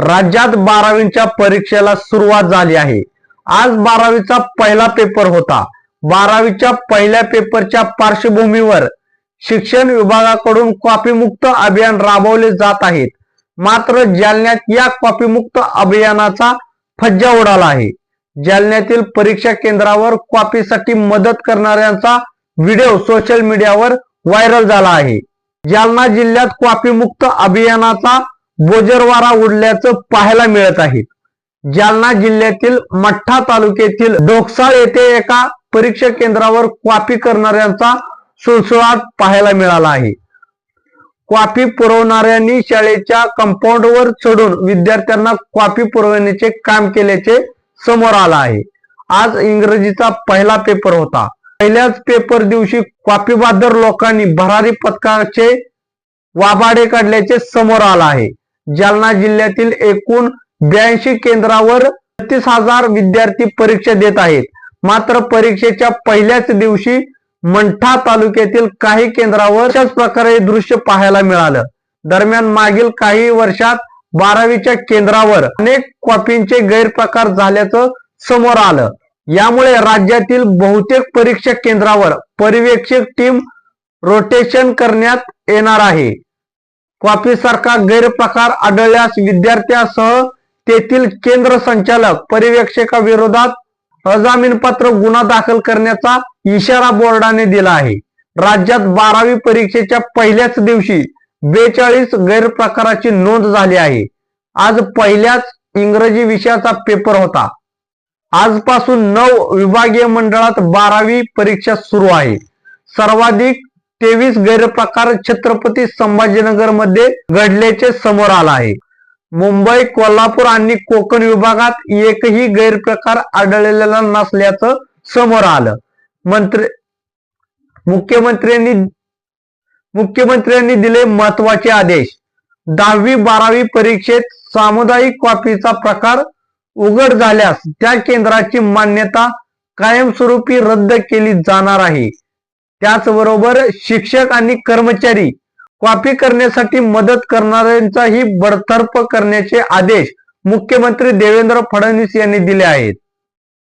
राज्यात बारावीच्या परीक्षेला सुरुवात झाली आहे. आज बारावीचा पहिला पेपर होता. बारावीच्या पहिल्या पेपरच्या पार्श्वभूमीवर शिक्षण विभागाकडून कॉपीमुक्त अभियान राबवले जात आहेत. मात्र जालन्यात या कॉपीमुक्त अभियानाचा फज्जा उडाला आहे. जालन्यातील परीक्षा केंद्रावर कॉपीसाठी मदत करणाऱ्यांचा व्हिडिओ सोशल मीडियावर व्हायरल झाला आहे. जालना जिल्ह्यात कॉपीमुक्त अभियानाचा बोजरवारा उडल्याचं पाहायला मिळत आहे. जालना जिल्ह्यातील मठ्ठा तालुक्यातील डोकसाळ येथे एका परीक्षा केंद्रावर कॉपी करणाऱ्यांचा सुळसुळाट पाहायला मिळाला आहे. क्वापी पुरवणाऱ्यांनी शाळेच्या कंपाऊंडवर चढून विद्यार्थ्यांना कॉपी पुरवण्याचे काम केल्याचे समोर आलं आहे. आज इंग्रजीचा पहिला पेपर होता. पहिल्याच पेपर दिवशी क्वापीबादर लोकांनी भरारी पथकाचे वाबाडे काढल्याचे समोर आलं आहे. जालना जिल्ह्यातील एकूण ब्याऐंशी केंद्रावर छत्तीस हजार विद्यार्थी परीक्षा देत आहेत. मात्र परीक्षेच्या पहिल्याच दिवशी मंठा तालुक्यातील काही केंद्रावर अशाच प्रकारे हे दृश्य पाहायला मिळालं. दरम्यान मागील काही वर्षात बारावीच्या केंद्रावर अनेक कॉपींचे गैरप्रकार झाल्याचं समोर आलं. यामुळे राज्यातील बहुतेक परीक्षा केंद्रावर पर्यवेक्षक टीम रोटेशन करण्यात येणार आहे. कॉपीसारखा गैरप्रकार आढळल्यास विद्यार्थ्यासह तेथील केंद्र संचालक पर्यवेक्षकाविरोधात अजामीनपत्र गुन्हा दाखल करण्याचा इशारा बोर्डाने दिला आहे. राज्यात बारावी परीक्षेच्या पहिल्याच दिवशी बेचाळीस गैरप्रकाराची नोंद झाली आहे. आज पहिल्याच इंग्रजी विषयाचा पेपर होता. आजपासून नऊ विभागीय मंडळात बारावी परीक्षा सुरू आहे. सर्वाधिक तेवीस गैरप्रकार छत्रपती संभाजीनगरमध्ये घडल्याचे समोर आला आहे. मुंबई कोल्हापूर आणि कोकण विभागात एकही गैरप्रकार आढळलेला नसल्याचं समोर आलं. मंत्री मुख्यमंत्र्यांनी मुख्यमंत्र्यांनी दिले महत्त्वाचे आदेश. दहावी बारावी परीक्षेत सामुदायिक कॉपीचा प्रकार उघड झाल्यास त्या केंद्राची मान्यता कायमस्वरूपी रद्द केली जाणार आहे. त्याचबरोबर शिक्षक आणि कर्मचारी कॉपी करण्यासाठी मदत करणाऱ्यांचाही बडतर्फ करण्याचे आदेश मुख्यमंत्री देवेंद्र फडणवीस यांनी दिले आहेत.